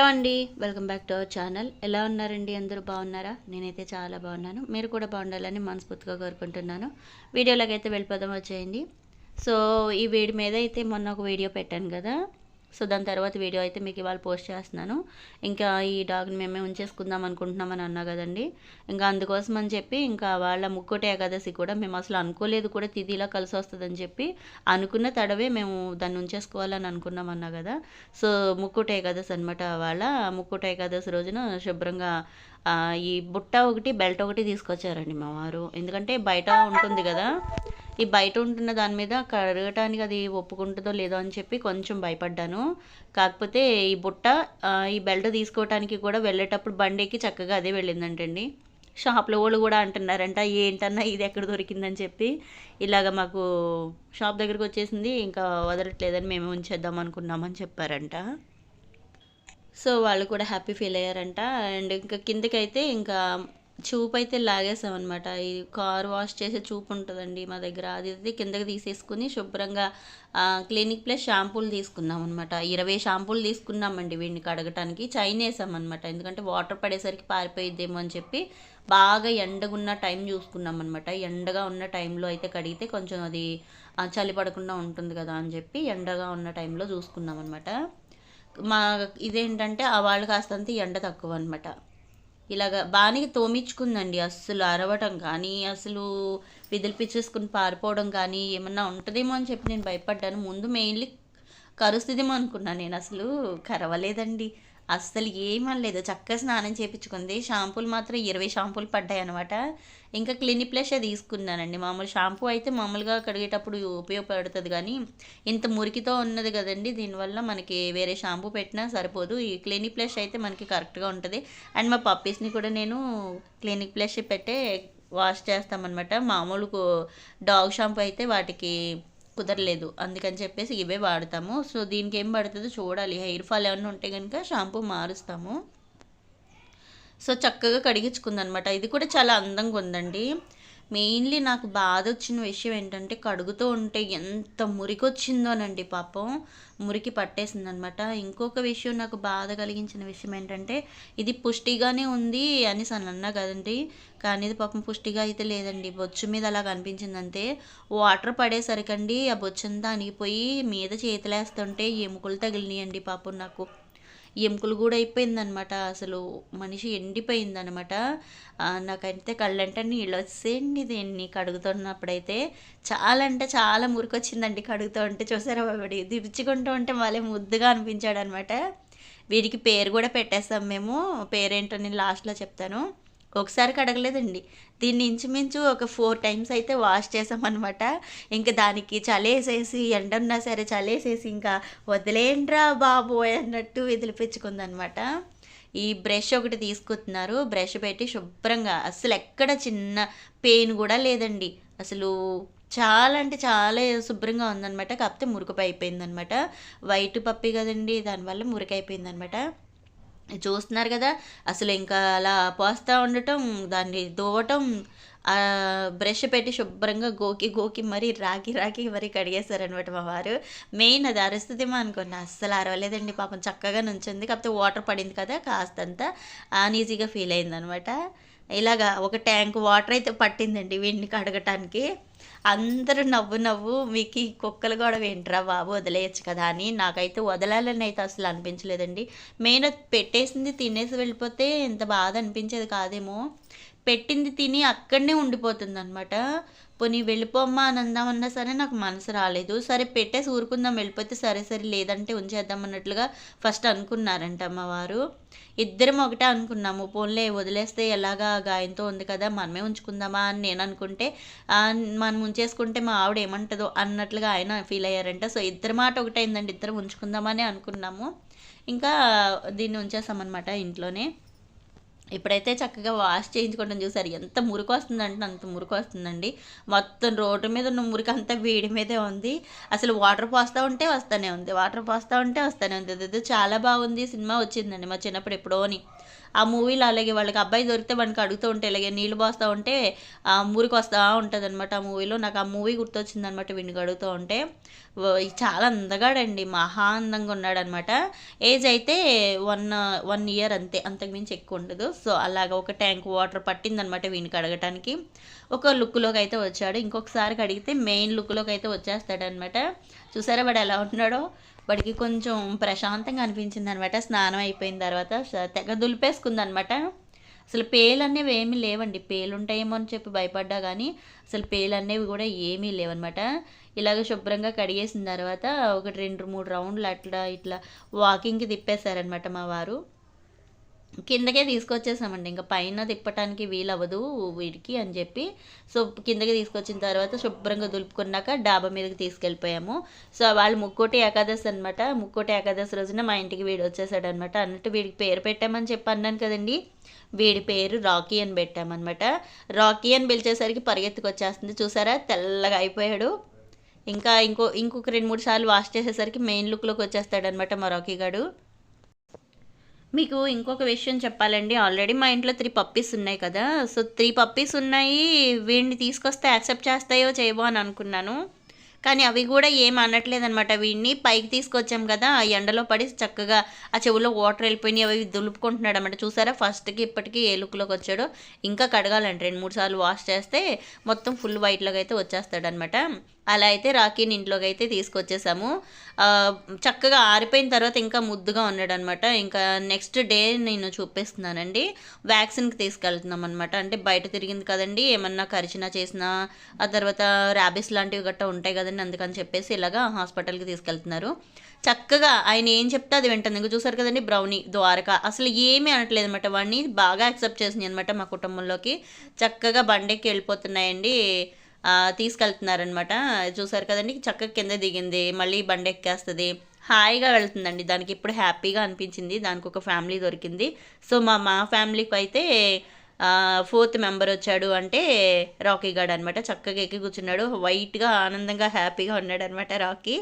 Hello అండి welcome back to our channel. ఎలా ఉన్నారండి? అందరూ బాగున్నారా? నేనైతే చాలా బాగున్నాను. మీరు కూడా బాగుండాలని మనస్ఫూర్తిగా కోరుకుంటున్నాను. వీడియోలోకి అయితే వెళ్ళిపోదాం వచ్చేయండి. సో ఈ వీడి మీద అయితే మొన్న ఒక వీడియో పెట్టాను కదా. సో దాని తర్వాత వీడియో అయితే మీకు ఇవాళ పోస్ట్ చేస్తున్నాను. ఇంకా ఈ డాగ్ని మేమే ఉంచేసుకుందాం అనుకుంటున్నామని అన్నా కదండి. ఇంకా అందుకోసం అని చెప్పి ఇంకా వాళ్ళ ముక్కోటి ఏకాదశి కూడా మేము అసలు అనుకోలేదు కూడా తిథి ఇలా కలిసి వస్తుందని చెప్పి అనుకున్న తడవే మేము దాన్ని ఉంచేసుకోవాలని అనుకున్నాం అన్నా కదా. సో ముక్కోటి ఏకాదశి అనమాట వాళ్ళ ముక్కోటి ఏకాదశి రోజున శుభ్రంగా ఈ బుట్ట ఒకటి బెల్ట్ ఒకటి తీసుకొచ్చారండి మా వారు. ఎందుకంటే బయట ఉంటుంది కదా. ఈ బయట ఉంటున్న దాని మీద కడగటానికి అది ఒప్పుకుంటుందో లేదో అని చెప్పి కొంచెం భయపడ్డాను. కాకపోతే ఈ బుట్ట ఈ బెల్ట్ తీసుకోవటానికి కూడా వెళ్ళేటప్పుడు బండికి చక్కగా అదే వెళ్ళిందంటండి. షాప్లో వాళ్ళు కూడా అంటున్నారంట ఏంటన్నా ఇది ఎక్కడ దొరికిందని చెప్పి. ఇలాగ మాకు షాప్ దగ్గరికి వచ్చేసింది ఇంకా వదలట్లేదని మేము ఉంచేద్దాం అనుకున్నామని చెప్పారంట. సో వాళ్ళు కూడా హ్యాపీ ఫీల్ అయ్యారంట. అండ్ ఇంకా కిందకైతే ఇంకా చూపు అయితే లాగేసామన్నమాట. ఈ కార్ వాష్ చేసే చూపు ఉంటుందండి మా దగ్గర. అది అయితే కిందకి తీసేసుకుని శుభ్రంగా క్లినిక్ ప్లస్ షాంపూలు తీసుకున్నాం అనమాట ఇరవై షాంపూలు తీసుకున్నామండి వీడిని కడగటానికి. చైన్ వేసామన్నమాట. ఎందుకంటే వాటర్ పడేసరికి పారిపోయిద్దేమో అని చెప్పి బాగా ఎండగున్న టైం చూసుకున్నాం అనమాట ఎండగా ఉన్న టైంలో అయితే కడిగితే కొంచెం అది చలి పడకుండా ఉంటుంది కదా అని చెప్పి ఎండగా ఉన్న టైంలో చూసుకున్నాం అనమాట మా ఇదేంటంటే ఆ వాళ్ళు కాస్తంత ఎండ తక్కువ అనమాట ఇలాగ బాగానే తోమించుకుందండి అస్సలు అరవటం కానీ అసలు విదిలిపించేసుకుని పారిపోవడం కానీ ఏమన్నా ఉంటుందేమో అని చెప్పి నేను భయపడ్డాను. ముందు మెయిన్లీ కరుస్తుందేమో అనుకున్నాను నేను అసలు కరవలేదండి. అస్సలు ఏమనలేదు చక్కగా స్నానం చేయించుకుంది షాంపూలు మాత్రం ఇరవై షాంపూలు పడ్డాయి అనమాట ఇంకా క్లినిక్ ప్లషే తీసుకున్నానండి. మామూలు షాంపూ అయితే మామూలుగా కడిగేటప్పుడు ఉపయోగపడుతుంది కానీ ఇంత మురికితో ఉన్నది కదండి. దీనివల్ల మనకి వేరే షాంపూ పెట్టినా సరిపోదు. ఈ క్లినిక్ ప్లేష్ అయితే మనకి కరెక్ట్గా ఉంటుంది. అండ్ మా పప్పీస్ని కూడా నేను క్లినిక్ ప్లష్ పెట్టే వాష్ చేస్తామన్నమాట. మామూలు డాగ్ షాంపూ అయితే వాటికి కుదరలేదు. అందుకని చెప్పేసి ఇవే వాడతాము. సో దీనికి ఏం పడుతుందో చూడాలి. హెయిర్ ఫాల్ ఏమైనా ఉంటే కనుక షాంపూ మారుస్తాము. సో చక్కగా కడిగించుకుందనమాట. ఇది కూడా చాలా అందంగా ఉందండి. మెయిన్లీ నాకు బాధ వచ్చిన విషయం ఏంటంటే కడుగుతూ ఉంటే ఎంత మురికి వచ్చిందోనండి పాపం. మురికి పట్టేసిందనమాట. ఇంకొక విషయం నాకు బాధ కలిగించిన విషయం ఏంటంటే ఇది పుష్టిగానే ఉంది అని అన్నా కదండి. కానీ ఇది పాపం పుష్టిగా అయితే లేదండి. బొచ్చు మీద అలా కనిపించింది అంతే వాటర్ పడేసరికండి ఆ బొచ్చంతా అణిగిపోయి మీద చేతులేస్తుంటే ఎముకలు తగిలినాయండి పాపం నాకు. ఎముకలు కూడా అయిపోయిందనమాట. అసలు మనిషి ఎండిపోయిందనమాట. నాకైతే కళ్ళంటే నీళ్ళు వచ్చేయండి దీన్ని కడుగుతున్నప్పుడైతే చాలా అంటే చాలా మురికొచ్చిందండి కడుగుతూ ఉంటే. చూసారా వాడి దిడుచుకుంటూ ఉంటే మళ్ళీ ముద్దుగా అనిపించాడు అనమాట వీడికి పేరు కూడా పెట్టేస్తాం మేము. పేరేంటో నేను లాస్ట్లో చెప్తాను. ఒకసారి కడగలేదండి దీన్ని ఇంచుమించు ఒక ఫోర్ టైమ్స్ అయితే వాష్ చేసామన్నమాట ఇంకా దానికి చలేసేసి ఎండ ఉన్నా సరే చలేసేసి ఇంకా వదిలేండ్రా బాబోయ్ అన్నట్టు వదిలిపించుకుందనమాట ఈ బ్రష్ ఒకటి తీసుకుంటున్నారు బ్రష్ పెట్టి శుభ్రంగా అసలు ఎక్కడ చిన్న పెయిన్ కూడా లేదండి. అసలు చాలా అంటే చాలా శుభ్రంగా ఉందన్నమాట. కాకపోతే మురుకుపై అయిపోయిందనమాట వైట్ పప్పి కదండి దానివల్ల మురికైపోయిందనమాట చూస్తున్నారు కదా. అసలు ఇంకా అలా పోస్తూ ఉండటం దాన్ని దోవటం బ్రష్ పెట్టి శుభ్రంగా గోకి గోకి మరీ రాకి రాకి మరీ కడిగేశారనమాట మా వారు. మెయిన్ అది అరుస్తుందేమో అనుకోండి అస్సలు అరవలేదండి పాపం చక్కగా నుంచింది. కాకపోతే వాటర్ పడింది కదా కాస్తంత. అన్ఈజీగా ఫీల్ అయిందనమాట ఇలాగా ఒక ట్యాంక్ వాటర్ అయితే పట్టిందండి వీడిని కడగటానికి. అందరూ నవ్వు నవ్వు మీకు ఈ కుక్కలు కూడా వింటరా బాబు వదిలేయచ్చు కదా అని నాకైతే వదలాలని అయితే అసలు అనిపించలేదండి. మెయిన్ అది పెట్టేసింది తినేసి వెళ్ళిపోతే ఇంత బాధ అనిపించేది కాదేమో. పెట్టింది తిని అక్కడనే ఉండిపోతుంది అనమాట పోనీ వెళ్ళిపోమ్మా అని అందామన్నా సరే నాకు మనసు రాలేదు. సరే పెట్టేసి ఊరుకుందాం వెళ్ళిపోతే సరే సరే లేదంటే ఉంచేద్దాం అన్నట్లుగా ఫస్ట్ అనుకున్నారంట మా వారు ఇద్దరం ఒకటే అనుకున్నాము. పోన్లే వదిలేస్తే ఎలాగా గాయంతో ఉంది కదా మనమే ఉంచుకుందామా అని నేను అనుకుంటే మనం ఉంచేసుకుంటే మా ఆవిడ ఏమంటుందో అన్నట్లుగా ఆయన ఫీల్ అయ్యారంట. సో ఇద్దరి మాట ఒకటైందండి ఇద్దరం ఉంచుకుందామని అనుకున్నాము. ఇంకా దీన్ని ఉంచేసామన్నమాట ఇంట్లోనే. ఇప్పుడైతే చక్కగా వాష్ చేయించుకోవడం చూసారు. ఎంత మురికి వస్తుందంటే అంత మురికి వస్తుందండి మొత్తం రోడ్డు మీద ఉన్న మురికి అంతా వేడి మీదే ఉంది. అసలు వాటర్ పోస్తూ ఉంటే వస్తూనే ఉంది. వాటర్ పోస్తూ ఉంటే వస్తూనే ఉంది. అదేదో చాలా బాగుంది. సినిమా వచ్చిందండి మా చిన్నప్పుడు ఎప్పుడోని. ఆ మూవీలో అలాగే వాళ్ళకి అబ్బాయి దొరికితే వాడికి అడుగుతూ ఉంటే ఇలాగే నీళ్ళు పోస్తూ ఉంటే ఆ ఊరికి వస్తూ ఉంటుంది అనమాట ఆ మూవీలో నాకు ఆ మూవీ గుర్తొచ్చింది అనమాట వీడిని అడుగుతూ ఉంటే. చాలా అందగాడండి మహా అందంగా ఉన్నాడనమాట ఏజ్ అయితే వన్ వన్ ఇయర్ అంతే అంతకుమించి ఎక్కువ ఉండదు. సో అలాగ ఒక ట్యాంక్ వాటర్ పట్టిందనమాట వీనికి అడగటానికి ఒక లుక్లోకి అయితే వచ్చాడు. ఇంకొకసారి అడిగితే మెయిన్ లుక్లోకి అయితే వచ్చేస్తాడనమాట చూసారా వాడు ఎలా ఉంటున్నాడో? వాడికి కొంచెం ప్రశాంతంగా అనిపించింది అనమాట స్నానం అయిపోయిన తర్వాత తెగ దులిపేసుకుంది అనమాట అసలు పేలు అనేవి ఏమీ లేవండి. పేలు ఉంటాయేమో అని చెప్పి భయపడ్డా కానీ అసలు పేలు అనేవి కూడా ఏమీ లేవన్నమాట. ఇలాగ శుభ్రంగా కడిగేసిన తర్వాత ఒకటి రెండు మూడు రౌండ్లు అట్లా ఇట్లా వాకింగ్కి తిప్పేశారనమాట మా వారు. కిందకే తీసుకొచ్చేసామండి. ఇంకా పైన తిప్పటానికి వీలవ్వదు వీడికి అని చెప్పి. సో కిందకి తీసుకొచ్చిన తర్వాత శుభ్రంగా దులుపుకున్నాక డాబా మీదకి తీసుకెళ్ళిపోయాము. సో వాళ్ళు ముక్కోటి ఏకాదశి అనమాట ముక్కోటి ఏకాదశి రోజున మా ఇంటికి వీడు వచ్చేసాడు అనమాట అన్నట్టు వీడికి పేరు పెట్టామని చెప్పి అన్నాను కదండి. వీడి పేరు రాకీ అని పెట్టామన్నమాట. రాకీ అని పిలిచేసరికి పరిగెత్తుకొచ్చేస్తుంది. చూసారా? తెల్లగా అయిపోయాడు. ఇంకా ఇంకో ఇంకొక రెండు మూడు సార్లు వాష్ చేసేసరికి మెయిన్ లుక్లోకి వచ్చేస్తాడనమాట మా రాకీ గాడు. మీకు ఇంకొక విషయం చెప్పాలండి. ఆల్రెడీ మా ఇంట్లో త్రీ పప్పీస్ ఉన్నాయి కదా. సో త్రీ పప్పీస్ ఉన్నాయి. వీడిని తీసుకొస్తే యాక్సెప్ట్ చేస్తాయో చేయబో అని అనుకున్నాను. కానీ అవి కూడా ఏం అనట్లేదు అనమాట వీడిని పైకి తీసుకొచ్చాం కదా. ఆ ఎండలో పడి చక్కగా ఆ చెవులో వాటర్ వెళ్ళిపోయినాయి. అవి దులుపుకుంటున్నాడు అనమాట చూసారా? ఫస్ట్కి ఇప్పటికీ ఏ లుక్లోకి వచ్చాడో. ఇంకా కడగాలండి. రెండు మూడు సార్లు వాష్ చేస్తే మొత్తం ఫుల్ వైట్లోకి అయితే వచ్చేస్తాడనమాట అలా అయితే రాఖీని ఇంట్లోకి అయితే తీసుకొచ్చేసాము చక్కగా ఆరిపోయిన తర్వాత ఇంకా ముద్దుగా ఉన్నాడు అనమాట ఇంకా నెక్స్ట్ డే నేను చూపిస్తున్నానండి. వ్యాక్సిన్కి తీసుకెళ్తున్నాం అనమాట అంటే బయట తిరిగింది కదండి ఏమన్నా కరిచినా చేసినా ఆ తర్వాత ర్యాబిస్ లాంటివి గట్టా ఉంటాయి కదండి అందుకని చెప్పేసి ఇలాగా హాస్పిటల్కి తీసుకెళ్తున్నారు. చక్కగా ఆయన ఏం చెప్తే అది వింటుంది ఇంకా చూసారు కదండి బ్రౌనీ ద్వారక. అసలు ఏమీ అనట్లేదు అనమాట వాడిని బాగా యాక్సెప్ట్ చేసింది అనమాట మా కుటుంబంలోకి. చక్కగా బండెక్కి వెళ్ళిపోతున్నాయండి. తీసుకెళ్తున్నారనమాట చూసారు కదండి చక్కగా కింద దిగింది మళ్ళీ బండి ఎక్కేస్తుంది. హాయిగా వెళ్తుందండి. దానికి ఇప్పుడు హ్యాపీగా అనిపించింది. దానికి ఒక ఫ్యామిలీ దొరికింది. సో మా మా ఫ్యామిలీకి అయితే ఫోర్త్ మెంబర్ వచ్చాడు అంటే రాకీ గార్డ్ అనమాట చక్కగా ఎక్కి కూర్చున్నాడు. వైట్గా ఆనందంగా హ్యాపీగా ఉన్నాడు అనమాట రాకీ.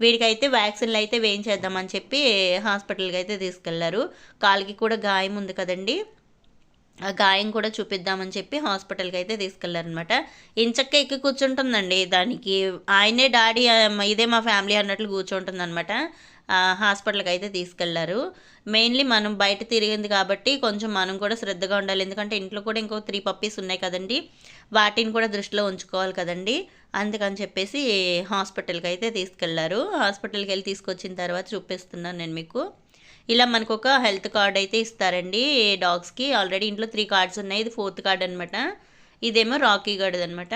వీడికైతే వ్యాక్సిన్లు అయితే వేయించేద్దామని చెప్పి హాస్పిటల్కి అయితే తీసుకెళ్ళారు. కాలికి కూడా గాయం ఉంది కదండి. ఆ గాయం కూడా చూపిద్దామని చెప్పి హాస్పిటల్కి అయితే తీసుకెళ్ళారనమాట ఇంచక్క ఎక్కి కూర్చుంటుందండి దానికి. ఆయనే డాడీ ఇదే మా ఫ్యామిలీ అన్నట్లు కూర్చుంటుంది అనమాట హాస్పిటల్కి అయితే తీసుకెళ్ళారు. మెయిన్లీ మనం బయట తిరిగింది కాబట్టి కొంచెం మనం కూడా శ్రద్ధగా ఉండాలి. ఎందుకంటే ఇంట్లో కూడా ఇంకో త్రీ పప్పీస్ ఉన్నాయి కదండి. వాటిని కూడా దృష్టిలో ఉంచుకోవాలి కదండి. అందుకని చెప్పేసి హాస్పిటల్కి అయితే తీసుకెళ్ళారు. హాస్పిటల్కి వెళ్ళి తీసుకొచ్చిన తర్వాత చూపిస్తున్నాను నేను మీకు. ఇలా మనకు ఒక హెల్త్ కార్డ్ అయితే ఇస్తారండి డాగ్స్కి. ఆల్రెడీ ఇంట్లో త్రీ కార్డ్స్ ఉన్నాయి. ఇది ఫోర్త్ కార్డ్ అనమాట ఇదేమో రాకీ గార్డ్ అనమాట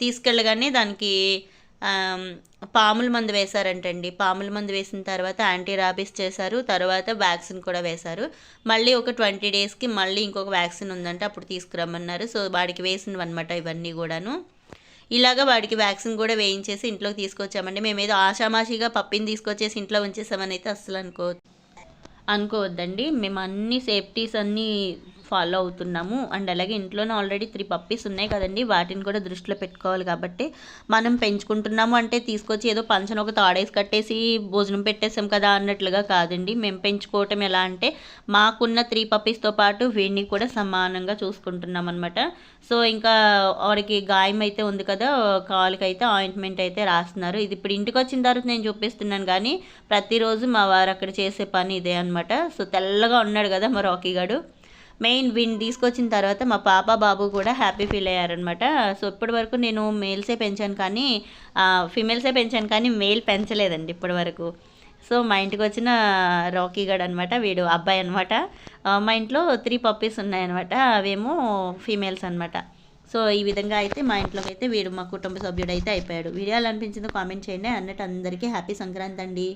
తీసుకెళ్ళగానే దానికి పాముల మందు వేశారంటండి. పాముల మందు వేసిన తర్వాత యాంటీ రాబిస్ చేశారు. తర్వాత వ్యాక్సిన్ కూడా వేశారు. మళ్ళీ ఒక ట్వంటీ డేస్కి మళ్ళీ ఇంకొక వ్యాక్సిన్ ఉందంటే. అప్పుడు తీసుకురమ్మన్నారు. సో వాడికి వేసినవి అనమాట ఇవన్నీ కూడాను. ఇలాగ వాడికి వ్యాక్సిన్ కూడా వేయించేసి ఇంట్లోకి తీసుకొచ్చామండి. మేము ఏదో ఆషామాషిగా పప్పిని తీసుకొచ్చేసి ఇంట్లో ఉంచేసామని అయితే అస్సలు అనుకో అనుకోవద్దండి. మేము అన్ని సేఫ్టీస్ అన్నీ ఫాలో అవుతున్నాము. అండ్ అలాగే ఇంట్లోనే ఆల్రెడీ త్రీ పప్పీస్ ఉన్నాయి కదండి. వాటిని కూడా దృష్టిలో పెట్టుకోవాలి కాబట్టి మనం పెంచుకుంటున్నాము అంటే తీసుకొచ్చి ఏదో పంచన ఒక తాడేసి కట్టేసి భోజనం పెట్టేసాం కదా అన్నట్లుగా కాదండి. మేము పెంచుకోవటం ఎలా అంటే మాకున్న త్రీ పప్పీస్తో పాటు వీడిని కూడా సమానంగా చూసుకుంటున్నాం అనమాట సో ఇంకా వాడికి గాయం అయితే ఉంది కదా కాలుకి అయితే ఆయింట్మెంట్ అయితే రాస్తున్నారు. ఇది ఇప్పుడు ఇంటికి వచ్చిన తర్వాత నేను చూపిస్తున్నాను కానీ ప్రతిరోజు మా వారు అక్కడ చేసే పని ఇదే అనమాట సో తెల్లగా ఉన్నాడు కదా మా రాకీ గాడు. మెయిన్ వీడిని తీసుకొచ్చిన తర్వాత మా పాప బాబు కూడా హ్యాపీ ఫీల్ అయ్యారనమాట సో ఇప్పటి వరకు నేను మేల్సే పెంచాను కానీ ఫిమేల్సే పెంచాను కానీ మేల్ పెంచలేదండి ఇప్పటి వరకు సో మా ఇంటికి వచ్చిన రాకీ గడ్ అనమాట వీడు అబ్బాయి అనమాట మా ఇంట్లో త్రీ పప్పీస్ ఉన్నాయన్నమాట అవేమో ఫీమేల్స్ అనమాట సో ఈ విధంగా అయితే మా ఇంట్లోకి అయితే వీడు మా కుటుంబ సభ్యుడు అయితే అయిపోయాడు. వీడియో అనిపించిందో కామెంట్ చేయండి. అన్నట్టు అందరికీ హ్యాపీ సంక్రాంతి అండి.